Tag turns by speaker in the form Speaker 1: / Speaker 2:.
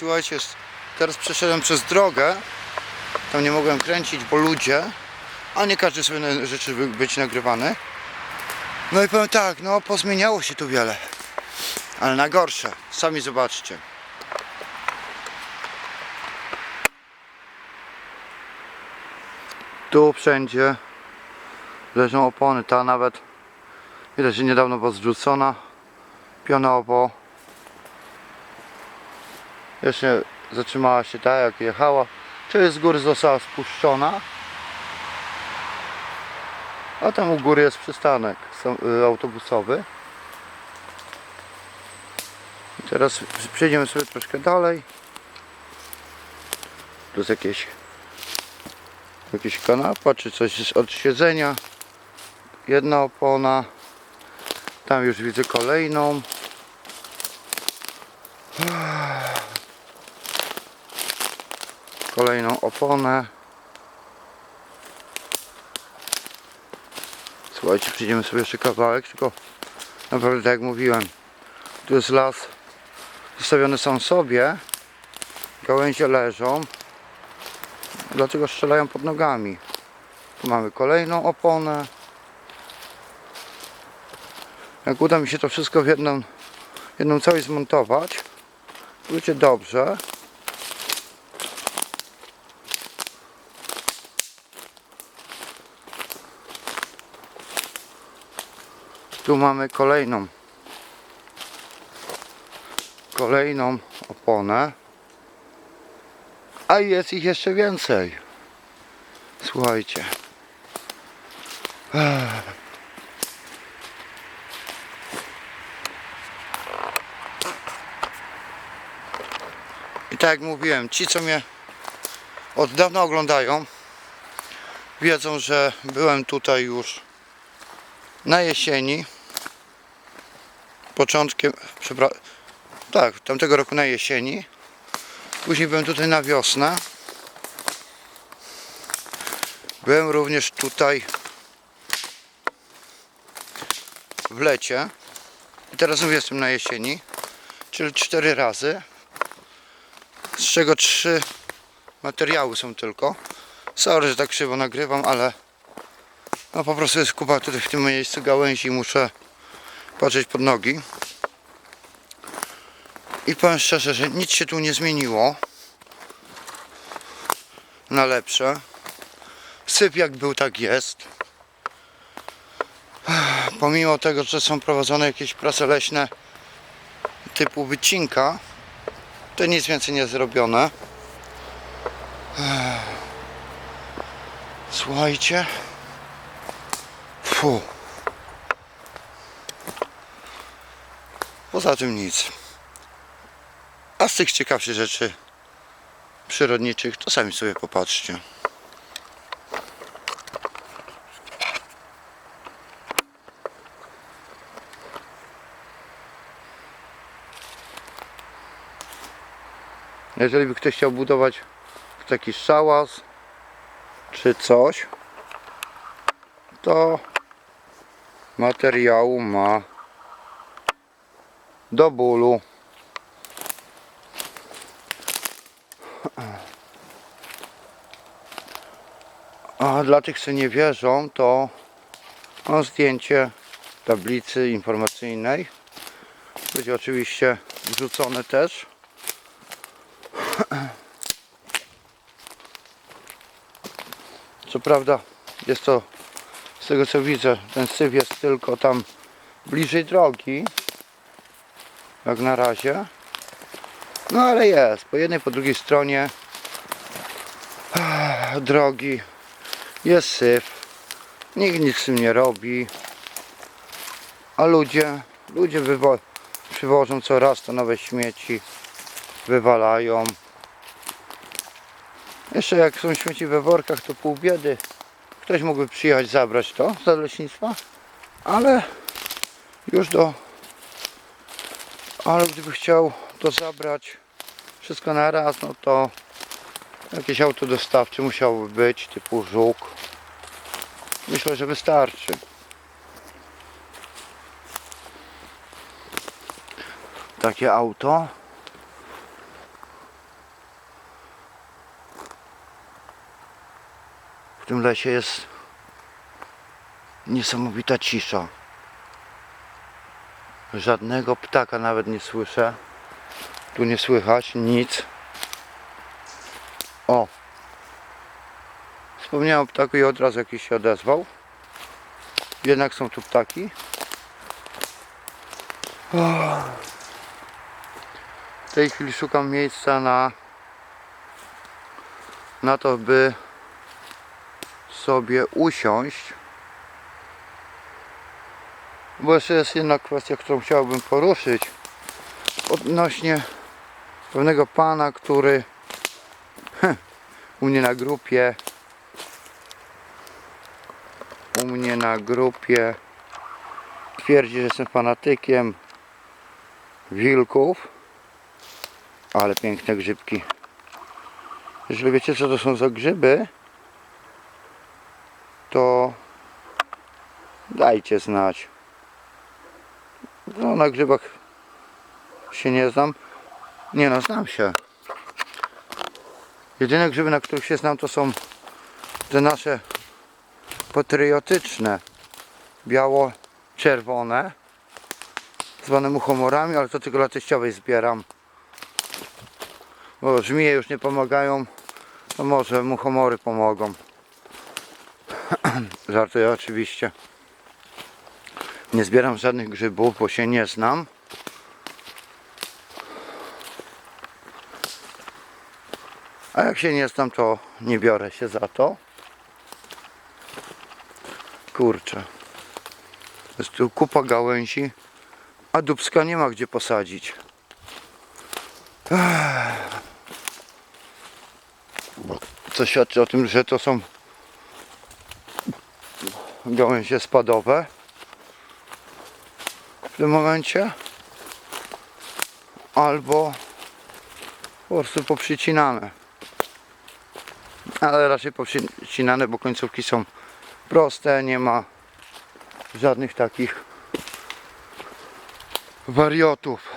Speaker 1: słuchajcie, teraz przeszedłem przez drogę. Tam nie mogłem kręcić, bo ludzie, a nie każdy sobie na- wy- być nagrywany. No i powiem tak, no pozmieniało się tu wiele. Ale na gorsze. Sami zobaczcie. Tu wszędzie leżą opony. Ta nawet widać, że niedawno była zrzucona. Pionowo. Jeszcze zatrzymała się tak jak jechała. Czyli z góry została spuszczona. A tam u góry jest przystanek y, autobusowy. I teraz przejdziemy sobie troszkę dalej. Tu jest jakieś jakieś kanapa czy coś od siedzenia. Jedna opona. Tam już widzę kolejną. Kolejną oponę. Słuchajcie, przyjdziemy sobie jeszcze kawałek, tylko naprawdę tak jak mówiłem, tu jest las zostawiony sam sobie, gałęzie leżą, dlatego strzelają pod nogami. Tu mamy kolejną oponę. Jak uda mi się to wszystko w jedną, jedną całość zmontować, to będzie dobrze. Tu mamy kolejną kolejną oponę. A jest ich jeszcze więcej. Słuchajcie. I tak jak mówiłem, ci co mnie od dawna oglądają, wiedzą, że byłem tutaj już na jesieni. Początkiem, przepra- tak, tamtego roku na jesieni. Później byłem tutaj na wiosnę. Byłem również tutaj w lecie. I teraz znów jestem na jesieni. Czyli cztery razy. Z czego trzy materiały są tylko. Sorry, że tak krzywo nagrywam, ale no po prostu jest kupa tutaj w tym miejscu gałęzi i muszę patrzeć pod nogi. I powiem szczerze, że nic się tu nie zmieniło na lepsze. Syp jak był, tak jest. Pomimo tego, że są prowadzone jakieś prace leśne typu wycinka, to nic więcej nie zrobione. Słuchajcie. Fu. Poza tym nic. A z tych ciekawszych rzeczy przyrodniczych, to sami sobie popatrzcie. Jeżeli by ktoś chciał budować taki szałas czy coś, to materiału ma do bólu. A dla tych, co nie wierzą, to zdjęcie tablicy informacyjnej. Będzie oczywiście wrzucone też. Co prawda jest to, tego co widzę, ten syf jest tylko tam bliżej drogi. Jak na razie. No ale jest, po jednej, po drugiej stronie drogi jest syf. Nikt nic z tym nie robi. A ludzie, ludzie przywożą coraz to nowe śmieci, wywalają. Jeszcze jak są śmieci we workach, to pół biedy. Ktoś mógłby przyjechać zabrać to z leśnictwa, ale już do. Ale gdyby chciał to zabrać wszystko na raz, no to jakieś auto dostawcze musiałoby być, typu żuk. Myślę, że wystarczy. Takie auto. Tym lesie jest niesamowita cisza. Żadnego ptaka nawet nie słyszę. Tu nie słychać nic. O! Wspomniałem o ptaku i od razu jakiś się odezwał. Jednak są tu ptaki. W tej chwili szukam miejsca na na to, by sobie usiąść. Bo jeszcze jest jedna kwestia, którą chciałbym poruszyć odnośnie pewnego pana, który u mnie na grupie u mnie na grupie twierdzi, że jestem fanatykiem wilków ale piękne grzybki jeżeli wiecie co to są za grzyby to dajcie znać. No na grzybach się nie znam. Nie no znam się. Jedyne grzyby na których się znam to są te nasze patriotyczne. Biało-czerwone zwane muchomorami, ale to tylko dla teściowej zbieram. Bo żmije już nie pomagają to może muchomory pomogą żartuję oczywiście. Nie zbieram żadnych grzybów, bo się nie znam. A jak się nie znam to nie biorę się za to. Kurczę. Jest tu kupa gałęzi, a dubska nie ma gdzie posadzić. Co świadczy o tym, że to są gałęzie spadowe w tym momencie. Albo po prostu poprzycinane ale raczej poprzycinane, bo końcówki są proste, nie ma żadnych takich wariotów.